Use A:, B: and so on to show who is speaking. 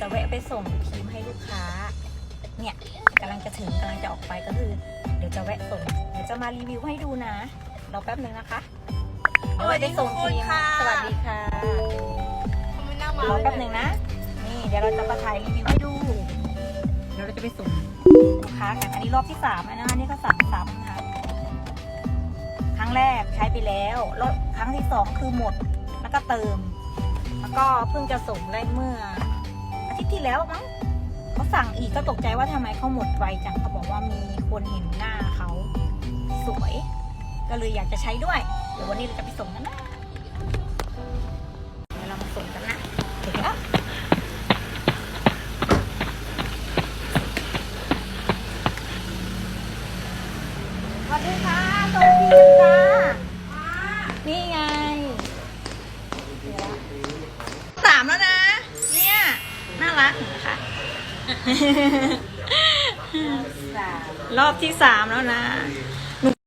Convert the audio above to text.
A: จะแวะไปส่งทีมให้ลูกค้า เนี่ยกำลังจะถึงกำลังจะออกไปก็คือ เดี๋ยวจะแวะส่ง เดี๋ยวจะมารีวิวให้ดูนะรอแป๊บหนึ่งนะคะเดี๋ยวเราไปส่งทีมสวัสดีค่ะ
B: ทำไมหน้าร
A: อแป๊บหนึ่งนะ นี่เดี๋ยวเราจะมาถ่ายรีวิวให้ดู เดี๋ยวเราจะไปส่งลูกค้ากัน อันนี้รอบที่สามแล้วนะคะนี่ก็สั่งซ้ำนะคะครั้งแรกใช้ไปแล้วรอบครั้งที่สองคือหมด แล้วก็เติม แล้วก็เพิ่งจะส่งได้เมื่ออา ทิตย์ที่แล้วมั้งเขาสั่งอีกก็ตกใจว่าทำไมเขาหมดไวจังเขาบอกว่ามีคนเห็นหน้าเขาสวย ก็เลยอยากจะใช้ด้วยเดี๋ยววันนี้เราจะไปส่งกันนะเดี๋ยวเรามาส่งกันนะเดี๋ยวนะสวัสดีค่ะส่งทีค่ะนี่ไงเดี๋ยวละสามแล้วนะ เนี่ย น่ารักนะคะ รอบที่สามแล้วนะ